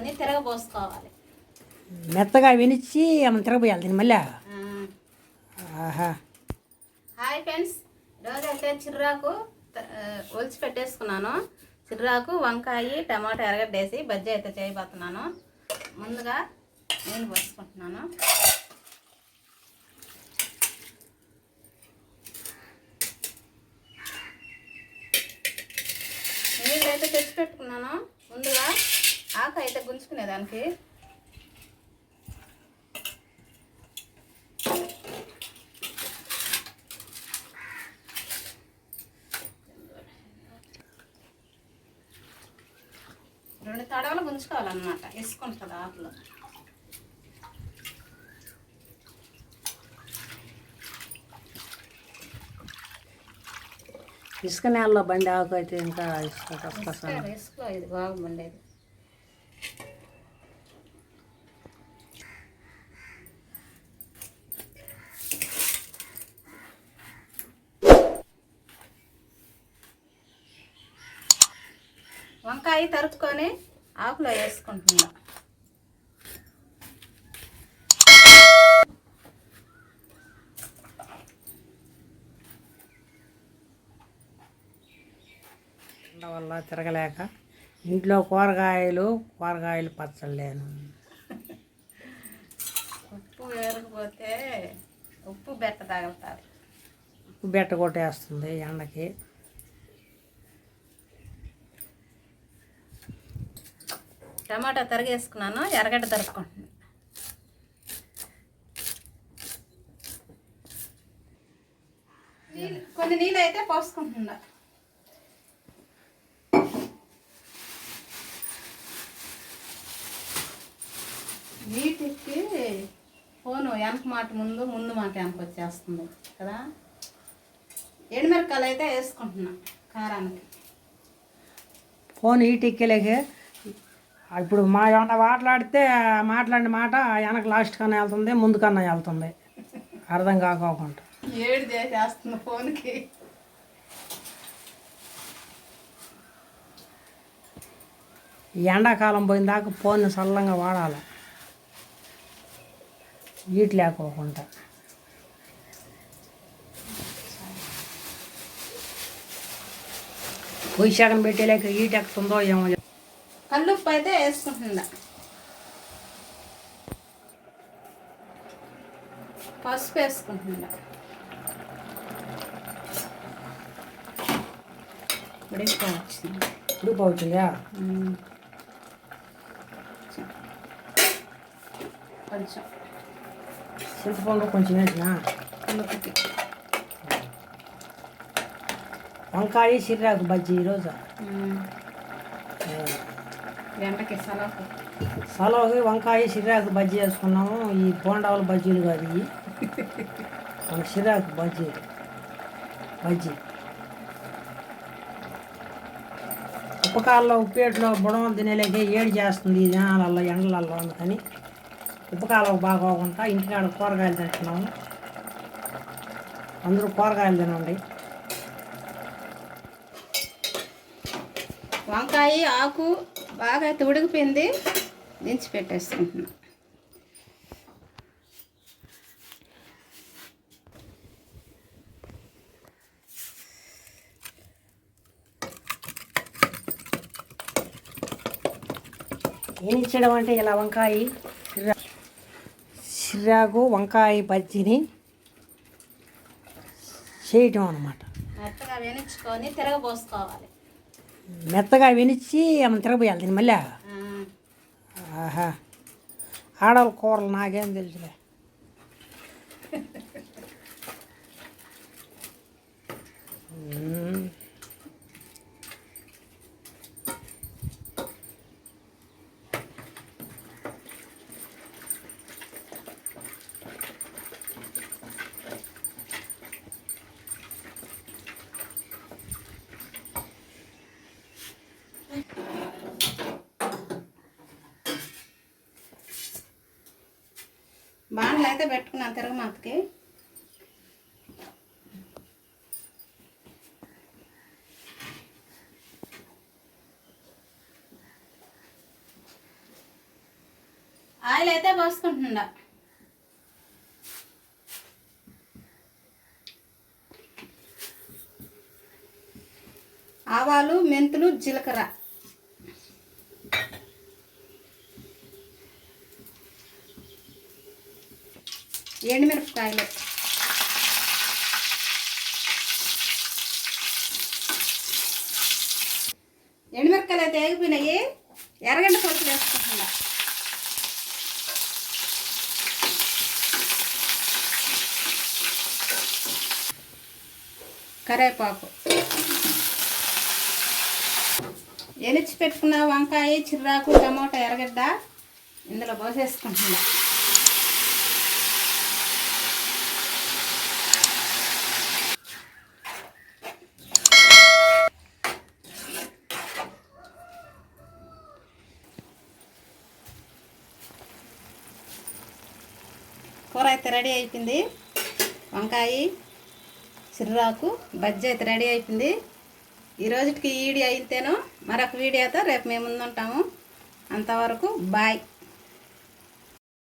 వేయించుకొని తిరగబోసుకోవాలి. మెత్తగా వినిచి ఏమైనా తిరగబోయాలి దీన్ని మళ్ళా. ఆహా. హాయ్ ఫ్రెండ్స్ ఈరోజు అయితే చిర్రాకు ఒలిచి పెట్టేసుకున్నాను. చిర్రాకు వంకాయ టమాటా ఎరగడ్డ వేసి బజ్జీ అయితే చేయబోతున్నాను. ముందుగా నేను పోసుకుంటున్నాను. నీళ్ళు అయితే తెచ్చి పెట్టుకున్నాను. ముందుగా ఆకు అయితే గుంజుకునేదానికి రెండు తడవలు గుంజుకోవాలన్నమాట. వేసుకుంటుంది ఆకులు. ఇసుక నేలలో బండి ఆకు అయితే ఇంకా ఇసుక వేసుకో ఇది బాగుండేది. వంకాయ తరుపుకొని ఆకులో వేసుకుంటున్నా. ఎండ వల్ల తిరగలేక ఇంట్లో కూరగాయలు కూరగాయలు పచ్చళ్ళు లేను. ఉప్పు వేరకపోతే ఉప్పు బెట్ట తగులుతుంది. బెట్ట కొట్టేస్తుంది ఎండకి. టమాటా తరిగేసుకున్నాను ఎర్రగడ్డ తరుపుకుంటున్నాను నీళ్ళు- కొన్ని నీళ్ళు అయితే పోసుకుంటున్నా. వీటికి ఫోను వెనక మాట ముందు ముందు మాట వెనక వచ్చేస్తుంది కదా? ఎండుమిరపకాయలు అయితే వేసుకుంటున్నా కారానికి. ఫోన్ ఈటిక్కెలేకే ఇప్పుడు మా ఏమన్నా మాట్లాడితే మాట్లాడిన మాట వెనక లాస్ట్ కన్నా వెళ్తుంది ముందు కన్నా వెళ్తుంది. అర్థం కాకోకుండా. ఏడు చేసేస్తుంది ఫోన్కి? ఎండాకాలం పోయిన దాకా ఫోన్ చల్లంగా వాడాలి. హీట్ లేకోకుండా. పొయ్యి సగం పెట్టేలేక హీట్ ఎక్కుతుందో ఏమో కల్లుప్పు అయితే వేసుకుంటుందా పసుపు వేసుకుంటుందా ఉడికిపోవచ్చింది ఇప్పుడు పోతుందా కొంచెం. చింతపండు కొంచెం వేసిన వంకాయ సిర్రాకు బజ్జీ ఈరోజు సలకు సలవుకి వంకాయ సిర్రాకు బజ్జీ వేసుకున్నాము ఈ బోండావుల బజ్జీలు కాదు ఇవి మన సిర్రాకు బజ్జీ బజ్జీ ఉప్పకాల్లో ఉప్పేట్లో బుడమ తినేలేక ఏడు చేస్తుంది ఈ దినాలలో ఎండలలో అందుకని ఉప్పకాలం బాగోకుండా ఇంటికాడ కూరగాయలు తింటున్నాము అందరూ కూరగాయలు తినండి. వంకాయ ఆకు బాగా అయితే ఉడికిపోయింది దించి పెట్టేసుకుంటున్నా. ఏం ఇచ్చడం అంటే ఇలా వంకాయ? సిర్రాకు వంకాయ బజ్జీని చేయటం అనమాట మెత్తగా తిరగబోసుకోవాలి మెత్తగా వినిచి ఏమైనా తిరగబోయాలి దీన్ని మళ్ళా? ఆహా. ఆడవాళ్ళ కూరలు నాకేం తెలుసులే. బాండ్లు అయితే పెట్టుకున్నాను తిరగమాతకి ఆయిల్ అయితే పోసుకుంటుండ ఆవాలు మెంతులు జీలకర్ర. ఎండుమిరపకాయలు. ఎండుమిరపకాయలు అయితే ఏగిపోయినాయి. ఎర్రగడ్డ పొలుసులు వేసుకుంటున్నా. కరేపాకు ఎలిచి పెట్టుకున్న వంకాయ చిర్రాకు టమోటా ఎర్రగడ్డ ఇందులో పోసేసుకుంటున్నా. కూర అయితే రెడీ అయిపోయింది. వంకాయ చిర్రాకు బజ్జీ అయితే రెడీ అయిపోయింది. ఈ రోజుకి ఈ వీడియో అయితేనో మరొక వీడియోతో రేపు మేము ముందుంటాము. అంతవరకు బాయ్.